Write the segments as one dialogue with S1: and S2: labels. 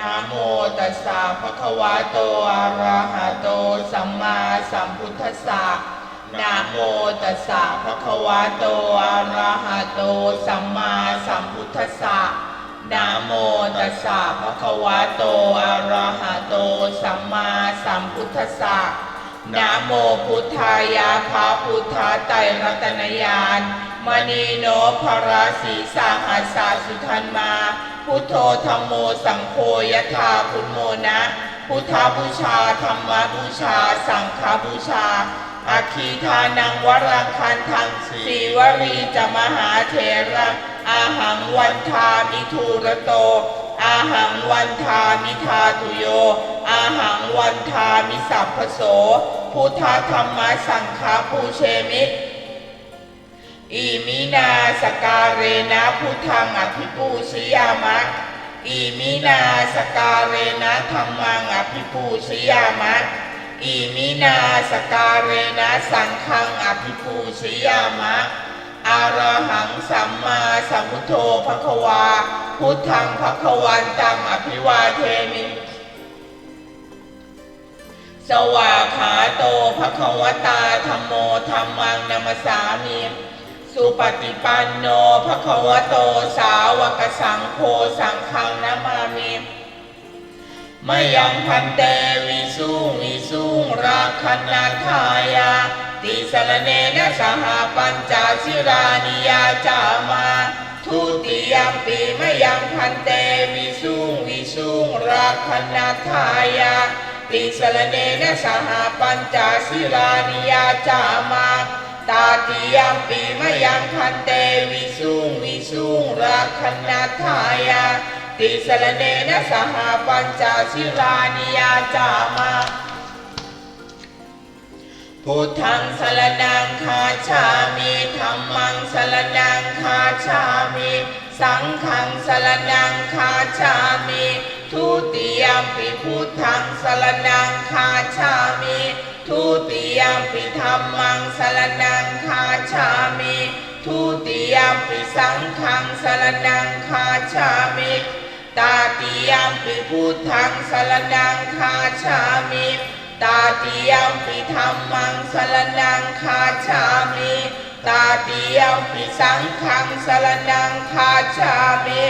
S1: นะโมตัสสะภะคะวะโตอะระหะโตสัมมาสัมพุทธัสสะนะโมตัสสะภะคะวะโตอะระหะโตสัมมาสัมพุทธัสสะนะโมตัสสะภะคะวะโตอะระหะโตสัมมาสัมพุทธัสสะนะโมพุทธายาพระพุทธไตรรัตนญาณมณีโนภราสีสาหัสสุทันมา พุทโธธรรมโมสังโฆยถาคุณโมนะ พุทธบูชาธรรมบูชา สังฆบูชาอาคีทานังวรังคันทังสีวรีจะมหาเถระอาหังวันทามิทูระโต อาหังวันทามิทาตุโย อาหังวันทามิสัพพโส พุทธธรรมสังฆปูเชมิ อิมินาสการเรนะพุทธังอภิปูชยามะอิมินาสการเรนะธรรมังอภิปูชยามะอิมินาสการเรนะสังฆังอภิปูชยามะอารหังสัมมาสัมพุทโธภควา พุทธังภควันตังอภิวาเทมิสวาขาโตภควตาธรรมโมธรรมังนัมสสามิ สุปฏิปันโนภควโตสาวกสังโฆสังฆังนามามิมยังพันเตวิสุงวิสุงราคันนาทายาติสรเนนะสหปัญจสิรานิยาจามาทุติยมปีมยังพันเตวิสุงวิสุงราคันนาทายาติสรเนนะสหปัญจสิรานิยาจามา ตาติยมปีมยังพันเตวิสุงวิสุงรักขณทายาติสรเนนะสหปัญจสิรานิยาจามาพุทธังสรนังคาชามิธรรมังสรนังคาชามิสังฆังสรนังคาชามิทุติยมปิพุทธังสรนังคาชามิ ทุติยมปิธรรมังสรนังคาชามิทุติยมปิสังฆังสรนังคาชามิตาติยมปิพุทธังสรนังคาชามิตาติยมปิธรรมังสรนังคาชามิตาติยมปิสังฆังสรนังคาชามิ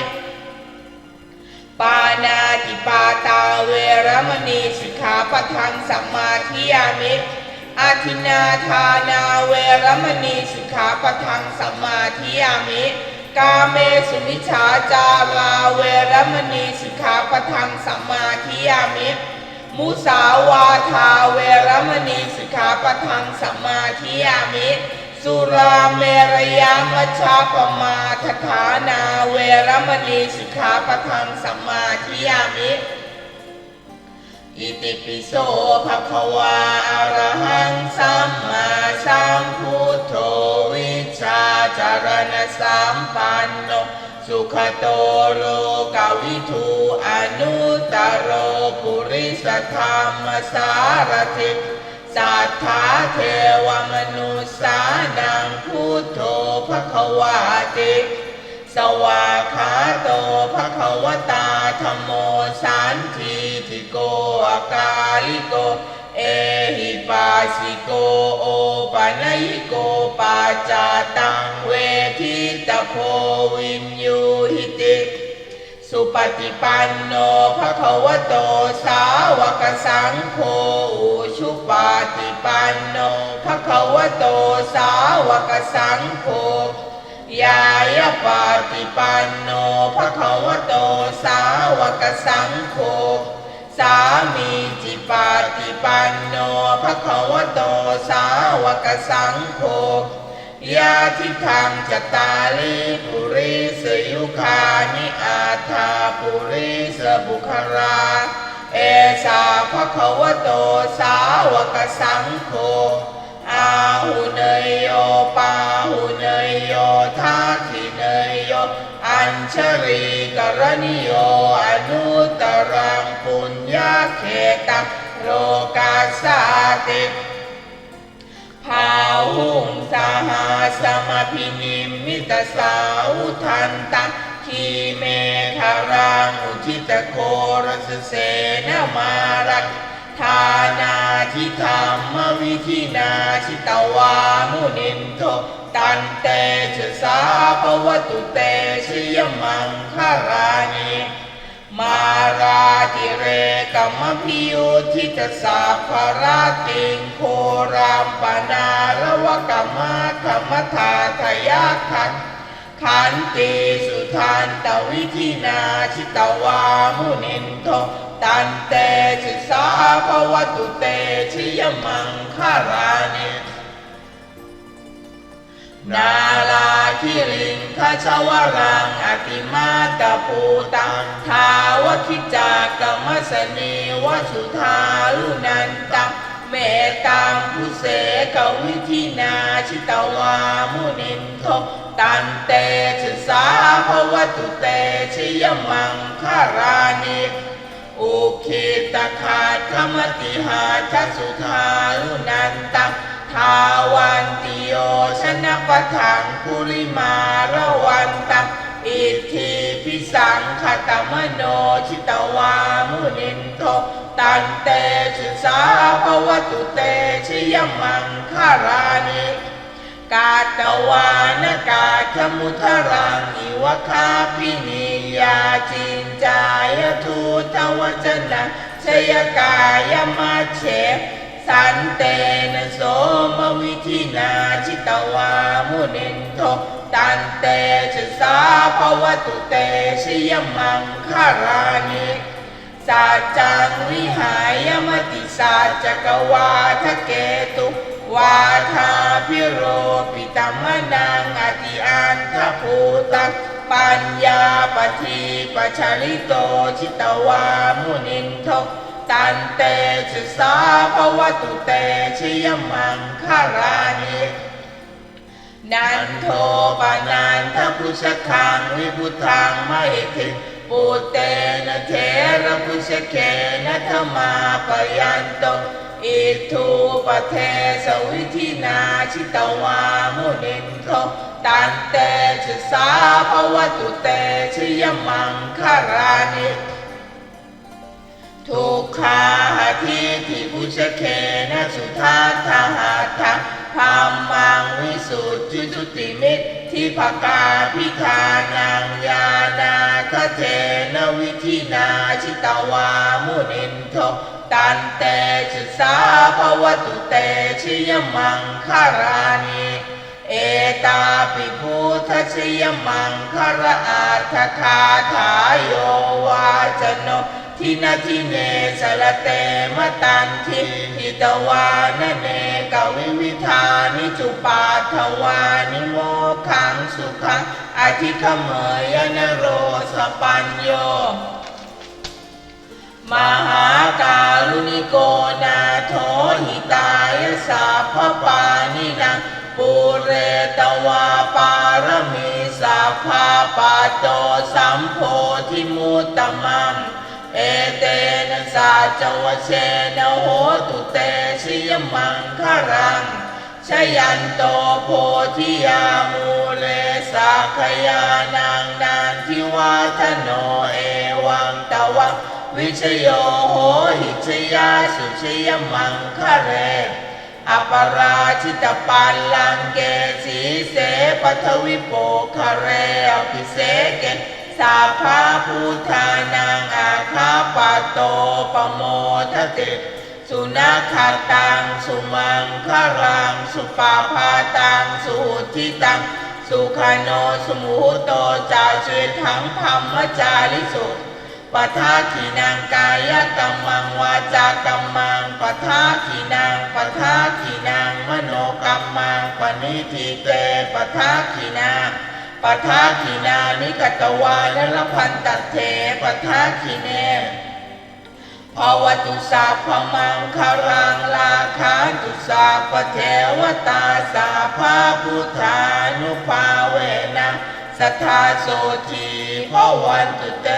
S1: ปานาติปาตาเวรมณีสิกขาปทังสัมมาทิยามิอาทินาทานาเวรมณีสิกขาปทังสัมมาทิยามิ กาเมสุมิชาจาราเวรมณีสิกขาปทังสัมมาทิยามิ มุสาวาทาเวรมณีสิกขาปทังสัมมาทิยามิ สุราเมรยามัชฌาปมาทฐานาเวรมณีสิกขาปะทังสัมมาทิยามิอิติปิโสภะคะวาอรหังสัมมาสัมพุทโธวิชชาจารณสัมปันโนสุขโตโลกวิทูอนุตตรโรปุริสธรรมสารถิ สัทธาเทวมนุษสานังพุทโธภควาติสวาขาโตภควตาธรรมโมสันทิทิโกอากาลิโก เอหิปัสสิโกโอปัญญิโกปาจาตังเวทิตโพวินยูหิต สุปฏิปันโนภะคะวะโตสาวกสังโฆชุปฏิปันโนภะคะวะโตสาวกสังโฆยายาปฏิปันโนภะคะวะโตสาวกสังโฆสามีจิปฏิปันโนภะคะวะโตสาวกสังโฆ ยาทิทังจตาลิปุริสยุคานิอาทาปุริสบุคารา เอสาภะควโตสาวกสังโฆอาหุเนยโยปาหุเนยโยทาคิเนยโยอัญชรีกรณิโยอนุตรังปุญญาเขตังโลกาสาติภาหุง สหาสมพินิมมิตสาวุทันตะขีเมฆารังอุทิตโครสเสนามารักทานาทิธรรมวิธินาชิตวามุนินโทตันเตชะสาภวตุเตชยมังคารานิ มาราติเรกมพิโยทิตสาภราติงโครามปนาละวะกัมมะกัมมทาทยาคันขันติสุทันตวิธินาชิตวามุนินโทตันเตชิสาภวตุเตชิยมังคารานินาลา คิริงคชวรังอติมาตาปูตังทาวคิจากรรมสนีวสุธาลุนันตังเมตตังพุเสกวิธินาชิตวามุนินโทตันเตชะสาภวตุเตชยมังคารานิอุคิตขาดขมติหาทัสสุธาลุนันตัง ทาวันติโยชนะปะทังคุริมาระวันตังอิทธิพิสังขตมโนชิตวามุนินโทตันเตชะสาภวตุเตชยมังคารานิกาตวานกาชมุทรังอิวคาพินิยาจินจายทูตวจนะชยกายมาเช สันเตนโสมวิธินาชิตวามุนินโทตันเตชะสาภวตุเตชยมังคารานิสัจจังวิหายมติสัจจกวาทะเกตุวาทาพิโรปิตมนังอติอันทภูตังปัญญาปทีปชาลิโตชิตวามุนินโท ตันเตชะสาภวตุเตชิยมังคารานินันโทปานันทพุชคังวิพุทังไม่ถิปุเตนะเทระพุชเคนะธรรมาปยันโตอิทูปเทสวิธินาชิตวามุนินโทตันเตชะสาภวตุเตชิยมังคารานิ ทุกขาทิทิพุชเคนะสุทาทาหาทังธรรมังวิสุทธิจุติมิตรทิภกาพิธานังญาณาคเทนวิธินาชิตวามุนินโทตันเตชะสาภวตุเตชิยมังคารานิเอตาปิพุทธชิยมังคารอาทคาถาโยวาจโน ทินาทิเนสลเตมตันทิทิตวานเนกวิวิธานิจุปาทวานิโมขังสุขังอธิขเมยนโรสปัญโย มหากาลุนิโกนาโถหิตายสัพปานินังปุเรตวาปารมีสัพพาปาโตสัมโพธิมุตตมัง เอเตนะสาจวเชนะโหตุเตชิยมังคารังชยันโตโพธิยามูเลสักขยานังนานทิวาทโนเอวังตวังวิชโยโหหิชยาสุชยมังคะเรอปราชิตปัลลังเกสีเสปัทวิโปคะเรอภิเสเก สาภาพุทธานังอาคาปโตปโมทติสุนัขตังสุมังครังสุปาพาตังสุหุทิตัง สุขโนสมุหโตจาเชถังธรรมจาริสุปทาขีนางกายกรรมังวาจากรรมังปทาขีนางปทาขีนางมโนกรรมังปณิทิเตปทาขีนาง ปทาขีนานิกตวานลพันตเทปทาขีเนภวตุสาพมังคารังลาคาตุสาปเทวตาสาภาพุทธานุภาเวนะสัทธาโสทีภวันตุเต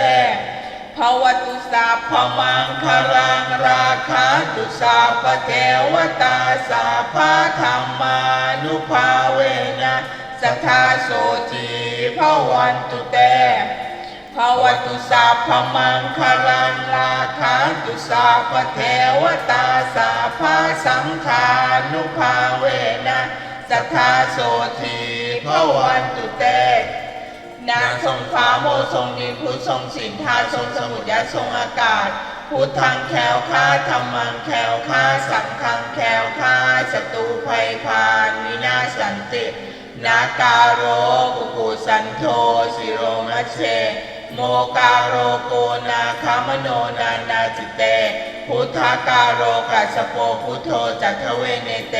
S1: ภวตุสาพมังคารังราคาตุสาปเทวตาสาภาธรรมานุภาเวนะ สัทธาโสทีภวันตุเตภภวตุสาพมังคลังลาคันตุสาพเทวตาสาภาสังขานุภาเวนะสัทธาโสทีพวันตุเตนาทรงฟ้าโมทรงดินพุทธทรงสินทาทรงสมุทรยะทรงอากาศ พุทธังแขวข้าธรรมังแขวข้าสังฆังแขวข้าศัตรูภัยพานวินาสันติ นาการโรกุกุสันโทสิโรมัชเช โมการโรโกนาคามโนนานาจิเต พุทธาการโรกัสโปพุทโธจัตถเวเนเต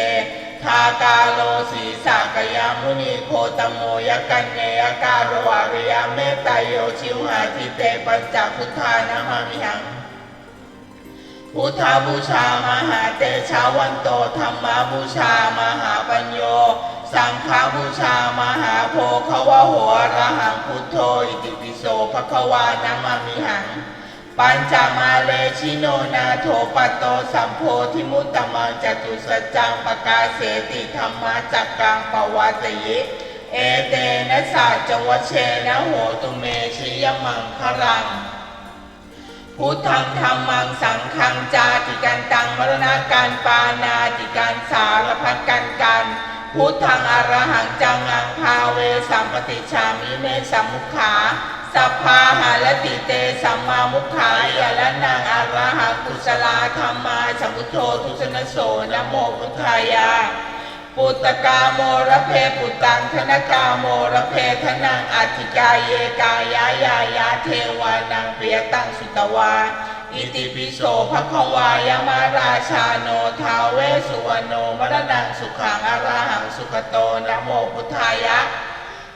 S1: ทากาโลสีสากยามุนีโคตโมยกันเนยการโรวาริยเมตตาโยชิวหาทิเตปัญจพุทธานามามิหังพุทธบูชามหาเตชาวันโตธรรมบูชามหาปัญโย สังฆบูชามหาโพควะหอะระหังพุทโธอิติปิโสภควานามามิหัง ปัญจมาเลชิโนนาโถปัตโตสัมโพธิมุตตมังจตุสจังปกาเสติธรรมจักกังปวัตยิเอเตนะสัจจวเชนะโหตุเมชิยมังครังพุทธังธรรมังสังฆังจาติกันตังมรณาการปานาติการสารพัดกันกัน พุทธังอรหังจังังพาเวสัมปติชามิเมสัมมุขาสัพพาหาลติเตสัมมามุขายะละนางอรหังกุศลาธรรมาสัมพุทโธทุสนโสนะโมพุทธายาปุตตกาโมระเพปุตตังธนกาโมระเพทนังอัติกายเยกายายายาเทวานังเปียตังสุตวา อิติปิโสภควายามาราชาโนทาเวสุวรรณโนมรณังสุขังอรหังสุขโตนะโมพุทธายะ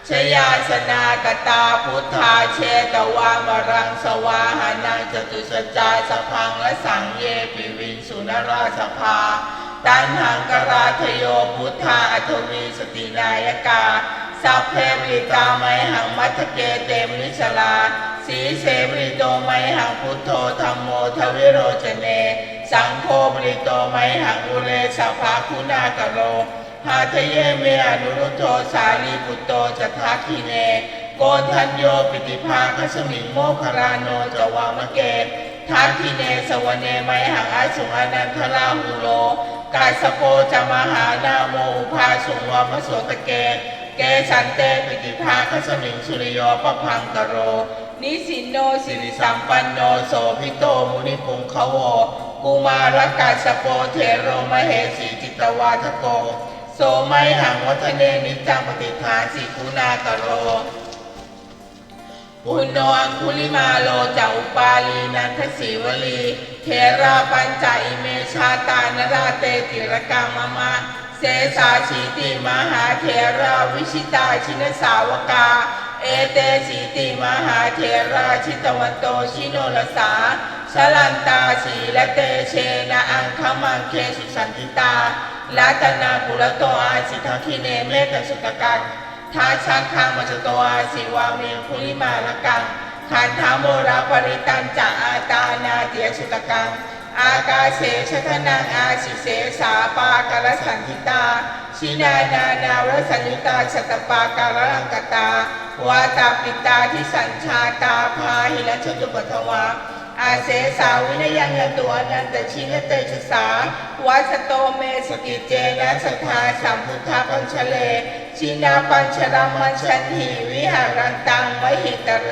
S1: ชยาสนากตาพุทธาเชตวามรังสวาหานังจตุสจายสพังและสังเยปิวินสุนราสภาตันหังกราทโยพุทธาอัทวีสตินายกาสัพเพริตาไมหังมั ทเกเตมิชลาสีเสบริโตไมหังพุทโธธรรมโมทวิโรจเน สังโฆบริโตไมหังอุเรสัพพาคุณากโรหาทะเยเมอนุรุตโตสารีปุตโตจัตถาคีเน โกทัญโยปิติภาคสมิงโมครานโนจวามะเกตทักคีเนสวเนไมหังอาสุงอนันทราหูโลกาสโปจะมหานาโมอุภาสุวามโสตเกต เกสันเตปิติภาคสมิงสุริโยปพังกโร นิสินโนสิริสัมปันโนโสพิโตมุนิปุงคโวกุมารกาสโปเทโรมเหสีจิตวาทโก โสไมหังวัฒเนนิจจังปฏิทานสิคุณากโรปุณโนังคุลิมาโลจะอุปาลีนันทศีวลีเทราปัญจอิเมชาตานราเตติรกามมะ เสสาชีติมหาเทราวิชิตาชินสาวกา เอเตสีติมหาเทราชิตวันโตชิโนลสาชลันตาสีและเตเชนะอังคมังเคสุสันติตาลัตนาปุรโตอาสิทาคิเนเมตสุตกันท้าชักคังมัจโตอาสิวาเมคุลิมาลกังขันธาโมราปริตันจะอาตานาเตียสุตกัง อากาเสชทนังอาสิเสสาปาการสันติตา ชินานานาวรสัญญตาชตปาการังกตาวาตาปิตาทิสัญชาตาพาหิรชตุปทวาอาเสสาวินยังยตัวนันตชินเตชสาวัสโตเมสกิเจนะสทธาสัมพุทธาปัญชเล ชินาปัญชรามัญชันหิวิหารันตังมหิตเร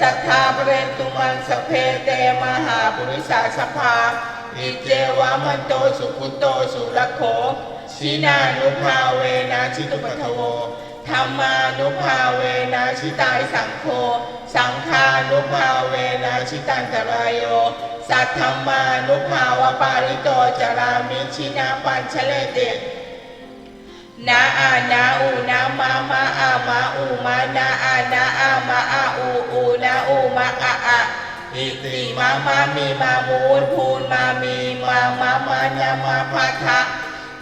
S1: สัทธาเปรตุมังสเพเตมหาบุริสาสภา อิเจวามันโตสุขุโตสุรโคชินานุภาเวนะชิตุปทโวธรรมานุภาเวนะชิตายสังโฆ สังฆานุภาเวนะชิตันตรายโย สัทธรรมานุภาวปาริโตจารามิชินาปัญชเลตินาอานนา มามาอามาอูมานาอานาอามาอาอูอูนาอูมาอาอาอิติมามามีมามูลพูนมามีมามามานามาพาทะ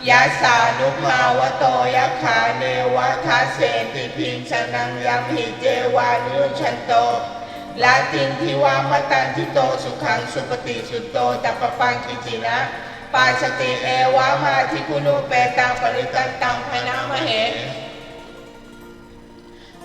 S1: ยาสานุภาวโตยะขาเนวะทาเสติพิงชนังยังหิเจวานุชันโตลาตินทิวามตันทิโตสุขังสุปฏิสุตโตตัปปปังกิจินะปาสติเอวามาทิคุนุเปตังปริตันตังพนามเหกาลนียมาทกุสเลนยันตังสารตังปะทางอภิสมเมจะสาโกอุชูจะสุหุ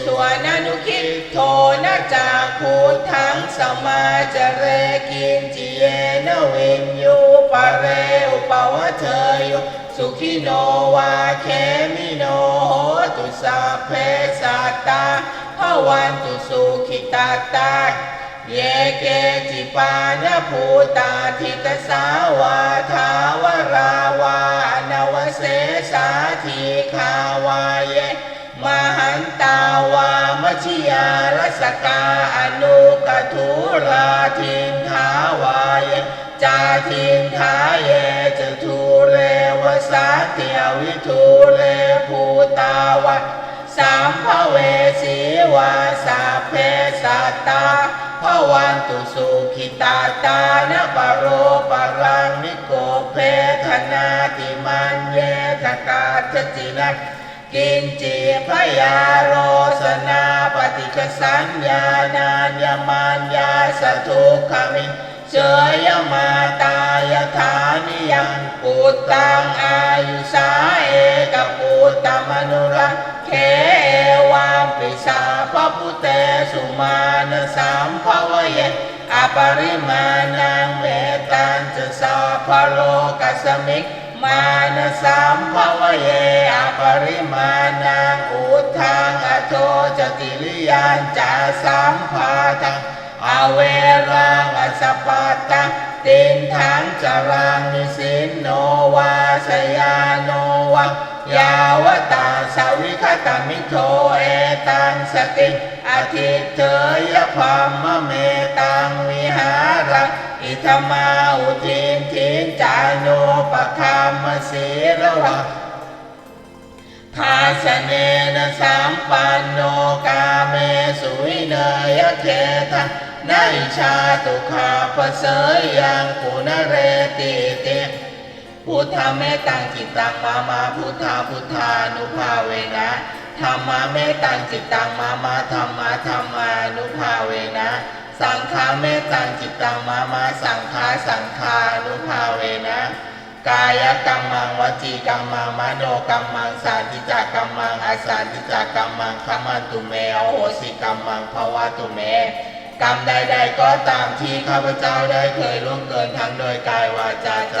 S1: สารละหุกวุตินารตินทิโยจะนิปโกจะอาปคาโพ
S2: โอปุเล
S1: ส่วนนุคิดโทนะจากคูทั้งสมาจเรกินจิเยนวินยูปะเรอุปวะเทยุสุขิโนวาเคมิโนโหตุสัพเพสัตตาภวันตุสุขิตาตาเยเกจิปานภูตาทิตสาวาทาวราวานวเสสาทีคาวาเยารสกาอนุกทุราทินทาวายจาทินทาเยจทูเรวสาเตียวิทูเรภูตาวัตสามภเวสีวาสาเพสัตตาภวันตุสุขิตาตานปโรปรังนิโกเพธนาติมันเยทกาจจินัก กินจีพยาโรสนาปฏิกสัญญานานยมานยาสทุกขมิเชยมาตายฐานิยังปุตตังอายุสาเอกปุตตมนุรักเความปิสาพพุเตสุมานสามภวเยอปริมาณังเมตันจะสาพโลกัสมิก มานะสัมภวเยอปริมาณังอุทังอโทจติริยานจาสัมภาทังอเวรังอสปัตตังตินทังจรังนิสินโนวาสยาโนวังยาวตาสาวิคตามิโทเอตังสติอาทิเถยพรมเมตังวิหารัง อิธมาอุทินทินจานุปคามสีระวะภาสเนนะสัมปันโนกาเมสุวิเนยเคทะนาอิชาตุขาปเสยยังปุณเรติเตพุทธเมตังจิตตังมามาพุทธาพุทธานุภาเวนะธรรมะเมตังจิตตังมามาธรรมะธรรมานุภาเวนะ สังฆาเมตังจิตตังมามาสังฆาสังฆานุภาเวนะ กายกรรมังวจีกรรมังมโนกรรมังสาธิจักกรรมังอาสาธิจักกรรมังขมันตุเมอโหสิกรรมังภวะตุเมกรรมใด ๆ ก็ตามที่ข้าพเจ้าได้เคยล่วงเกินทั้งโดยกายวาจาใจ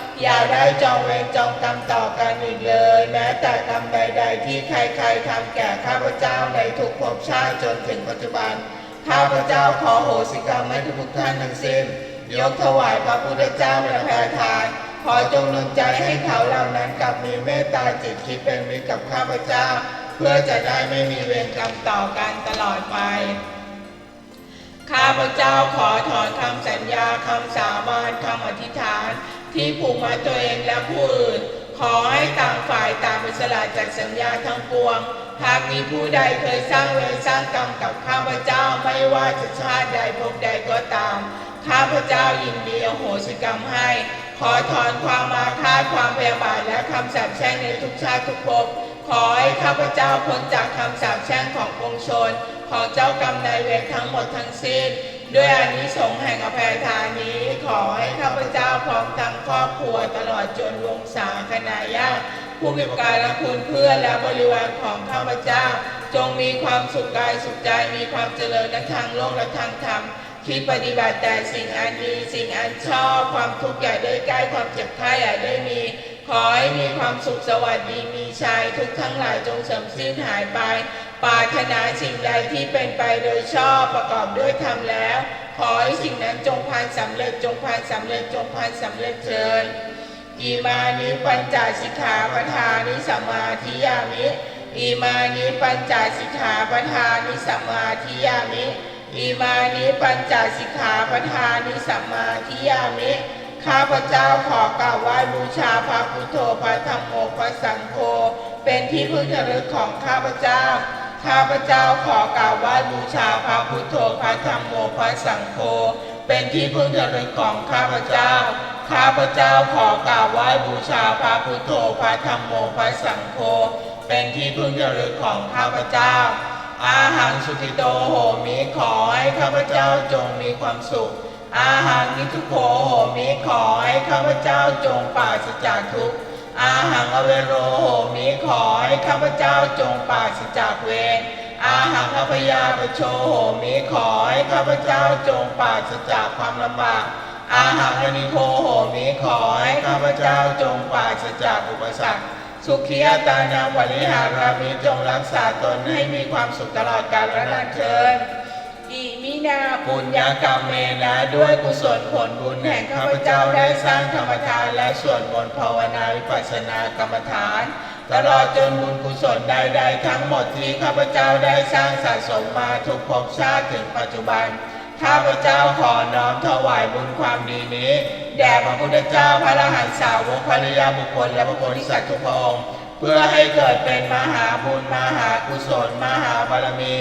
S1: อย่าได้จองเวรจองกรรมต่อกันอีกเลย แม้แต่กรรมใด ๆ ที่ใครๆทำแก่ข้าพเจ้าในทุกภพชาติจนถึงปัจจุบัน ข้าพเจ้าขอโหสิกรรมให้ทุกท่านทั้งสิ้นยกถวายพระพุทธเจ้าเป็นแผ่ทาน ขอจงดลใจให้เขาเหล่านั้นกลับมีเมตตาจิตคิดเป็นมิตรกับข้าพเจ้า เพื่อจะได้ไม่มีเวรกรรมต่อกันตลอดไปข้าพเจ้าขอถอนคำสัญญาคำสาบานคำอธิษฐาน ที่ผูกมาตัวเองและผู้อื่น ขอให้ต่างฝ่ายต่างเป็นสละจากสัญญาทั้งปวง หากมีผู้ใดเคยสร้างเวรสร้างกรรมกับข้าพเจ้าไม่ว่าจะชาติใดภพใดก็ตาม ข้าพเจ้ายินดีอโหสิกรรมให้ ขอถอนความมาคาความพยาบาทและคำสาปแช่งในทุกชาติทุกภพขอให้ข้าพเจ้าพ้นจากคำสาปแช่งของปวงชน ของเจ้ากรรมนายเวรทั้งหมดทั้งสิ้น ด้วยอานิสงส์แห่งอภัยทานนี้ ขอให้ข้าพเจ้าพร้อมทั้งครอบครัวตลอดจนวงศาคณะญาติผู้มีการและคุณเพื่อนและบริวารของข้าพเจ้า จงมีความสุขกายสุขใจมีความเจริญในทางโลกและทางธรรมคิดปฏิบัติแต่สิ่งอันดีสิ่งอันชอบความทุกข์อย่าได้ใกล้ความเจ็บไข้อย่าได้มี ขอให้มีความสุขสวัสดีมีชัยทุกทั้งหลายจงเสริมสิ้นหายไป ปรารถนาสิ่งใดที่เป็นไปโดยชอบประกอบด้วยธรรมแล้ว ขอให้สิ่งนั้นจงพันสำเร็จจงพันสำเร็จจงพันสำเร็จเชิญอิมานิปัญจสิกขาปทานิสมมาธิยามิอิมานิปัญจสิกขาปทานิสมมาธิยามิอิมานิปัญจสิกขาปทานิสมมาธิยามิข้าพเจ้าขอกราบไหว้บูชาพระพุทโธพระธรรมโมพระสังโฆเป็นที่พึ่งระลึกของข้าพเจ้า ข้าพเจ้าขอกราบไหว้บูชาพระพุทโธพระธรรมโมพระสังโฆเป็นที่พึ่งระลึกของข้าพเจ้า ข้าพเจ้าขอกราบไหว้บูชาพระพุทโธพระธรรมโมพระสังโฆเป็นที่พึ่งระลึกของข้าพเจ้า อาหังสุขิโตโหมิขอให้ข้าพเจ้าจงมีความสุข อาหังนิทุโขโหมิขอให้ข้าพเจ้าจงปราศจากทุกข์ อาหังอเวโรโหมิขอให้ข้าพเจ้าจงปราศจากเวรอาหังอภยาปโชโหมิขอให้ข้าพเจ้าจงปราศจากความลำบากอาหังอนิโคโหมิขอให้ข้าพเจ้าจงปราศจากอุปสรรคสุขียตานาบริหารามิจงรักษาตนให้มีความสุขตลอดกาลและนานเชิญ อิมินาปุญญากรรมเมนะด้วยกุศลผลบุญแห่งข้าพเจ้าได้สร้างธรรมทานและสวดมนต์ภาวนาวิปัสสนากรรมฐาน ตลอดจนบุญกุศลใดๆทั้งหมดที่ข้าพเจ้าได้สร้างสะสมมาทุกภพชาติถึงปัจจุบันข้าพเจ้าขอน้อมถวายบุญความดีนี้แด่พระพุทธเจ้าพระรหันตสาวกภริยาบุคคลและบุคคลที่สัตว์ทุกพระองค์ เพื่อให้เกิดเป็นมหาบุญมหากุศลมหาบารมี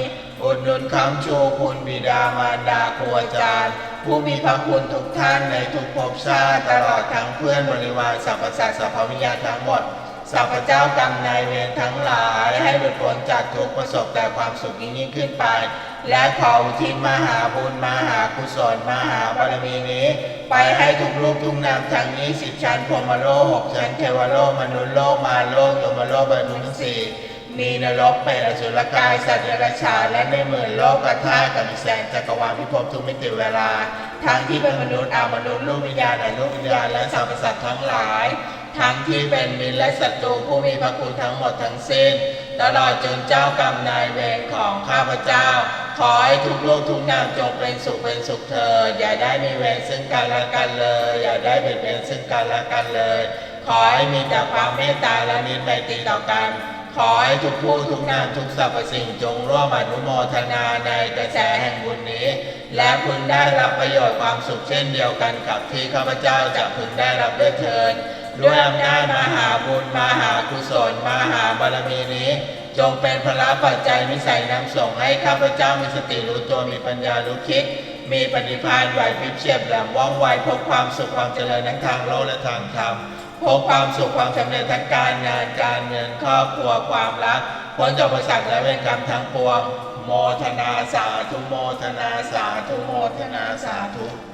S1: อุดหนุนคำชูคุณบิดามารดาครูอาจารย์ ผู้มีพระคุณทุกท่านในทุกภพชาติตลอดทั้งเพื่อนบริวารสรรพสัตว์สรรพวิญญาณทั้งหมดสัพพเจ้ากรรมนายเวรทั้งหลายให้หลุดพ้นจากทุกประสบแต่ความสุขยิ่งขึ้นไป และขออุทิศมหาบุญมหากุศลมหาบารมีนี้ ไปให้ทุกลูกทุกนามทั้งนี้สิบชั้นพรมโลกหกชั้นเทวโลกมนุษย์โลกมารโลกยมโลกบรรลุทั้งสี่ มีนรกเป็นอสุรกายสัตว์เดรัจฉานและในหมื่นโลกกธาตุกับมีแสงจักรวาลพิภพทุกมิติเวลา ทั้งที่เป็นมนุษย์อามนุษย์ลูกวิญญาณและลูกวิญญาณและสรรพสัตว์ทั้งหลาย ทั้งที่เป็นมิตรและศัตรูผู้มีพระคุณทั้งหมดทั้งสิ้น ตลอดจนเจ้ากรรมนายเวรของข้าพเจ้า ขอให้ทุกโลกทุกนามจงเป็นสุขเป็นสุขเถิดอย่าได้มีเวรซึ่งกันและกันเลย อย่าได้เบียดเบียนซึ่งกันและกันเลย ขอให้มีแต่ความเมตตาและมิตรไมตรีต่อกัน ขอให้ทุกผู้ทุกนามทุกสรรพสิ่งจงร่วมอนุโมทนาในกระแสแห่งบุญนี้ และพึงได้รับประโยชน์ความสุขเช่นเดียวกันกับที่ข้าพเจ้าจะพึงได้รับด้วยเทินด้วยอำนาจมหาบุญมหากุศลมหาบารมีนี้ จงเป็นพละปัจจัยมิสัยนำส่งให้ข้าพเจ้ามีสติรู้ตัวมีปัญญารู้คิด มีปฏิภาณไหวพริบเฉียบแหลมว่องไวพบความสุขความเจริญทั้งทางโลกและทางธรรม พบความสุขความสำเร็จทั้งการงานการเงินครอบครัวความรักพ้นจากอุปสรรคและเวรกรรมทั้งปวงโมทนาสาธุโมทนาสาธุโมทนาสาธุ